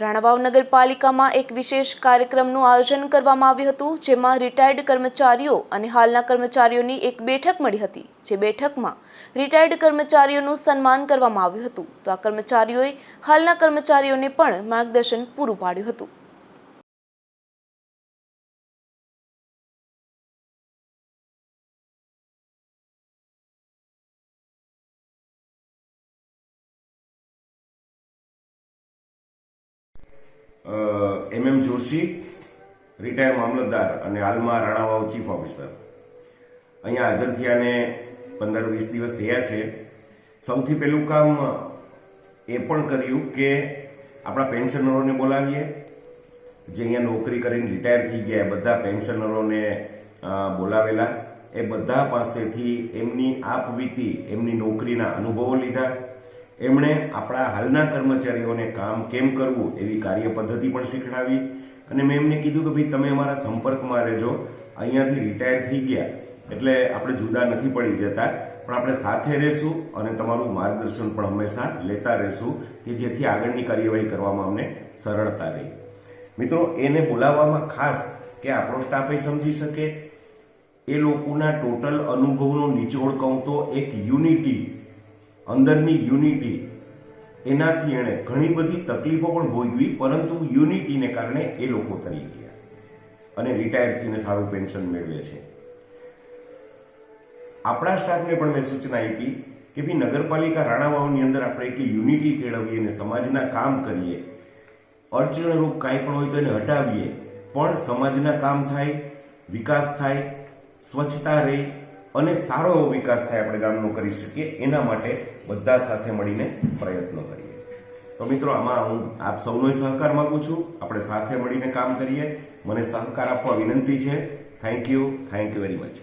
રાણાવાવ નગરપાલિકામાં એક વિશેષ કાર્યક્રમનું આયોજન કરવામાં આવ્યું હતું, જેમાં રિટાયર્ડ કર્મચારીઓ અને હાલના કર્મચારીઓની એક બેઠક મળી હતી, જે બેઠકમાં રિટાયર્ડ કર્મચારીઓનું સન્માન કરવામાં આવ્યું હતું. તો આ કર્મચારીઓએ હાલના કર્મચારીઓને પણ માર્ગદર્શન પૂરું પાડ્યું હતું. એમ એમ જોશી, રિટાયર મામલતદાર અને હાલમાં રાણાવાવ ચીફ ઓફિસર. અહીંયા હાજર થયાને પંદર વીસ દિવસ થયા છે. સૌથી પહેલું કામ એ પણ કર્યું કે આપણા પેન્શનરોને બોલાવીએ. જે અહીંયા નોકરી કરીને રિટાયર થઈ ગયા બધા પેન્શનરોને બોલાવેલા. એ બધા પાસેથી એમની આપવીતી, એમની નોકરીના અનુભવો લીધા. એમણે આપણા હાલના કર્મચારીઓને કામ કેમ કરવું એવી કાર્ય પદ્ધતિ પણ શીખડાવી. અને મેં એમને કીધું કે ભાઈ તમે અમારા સંપર્કમાં રહેજો. અહીંયાથી રિટાયર થઈ ગયા. એટલે આપણે જુદા નથી પડી જતા. પણ આપણે સાથે રહેશું અને તમારું માર્ગદર્શન પણ હંમેશા લેતા રહેશું કે જેથી આગળની કાર્યવાહી કરવામાં અમને સરળતા રહી. મિત્રો, એને બોલાવવામાં ખાસ કે આપણો સ્ટાફ એ સમજી શકે. એ લોકોના ટોટલ અનુભવનો નિચોડ કહું તો એક યુનિટી અંદરની યુનિટી, એનાથી એણે ઘણી બધી તકલીફો પણ ભોગવી, પરંતુ યુનિટીને કારણે એ લોકો તરી ગયા અને રિટાયર થઈને સારું પેન્શન મેળવે છે. આપણા સ્ટાફને પણ મેં સૂચના આપી કે ભાઈ નગરપાલિકા રાણાવાવની અંદર આપણે એટલી યુનિટી કેળવીએ અને સમાજના કામ કરીએ અડચણરૂપ કાંઈ પણ હોય તો એને હટાવીએ, પણ સમાજના કામ થાય, વિકાસ થાય, સ્વચ્છતા રહે અને સારો એવો વિકાસ થાય આપણે ગામનો કરી શકીએ, એના માટે બધા સાથે મળીને પ્રયત્નો કરીએ. તો મિત્રો, આમાં હું આપ સૌનો સહકાર માગું છું. આપણે સાથે મળીને કામ કરીએ. મને સહકાર આપવા વિનંતી છે. Thank you thank you very much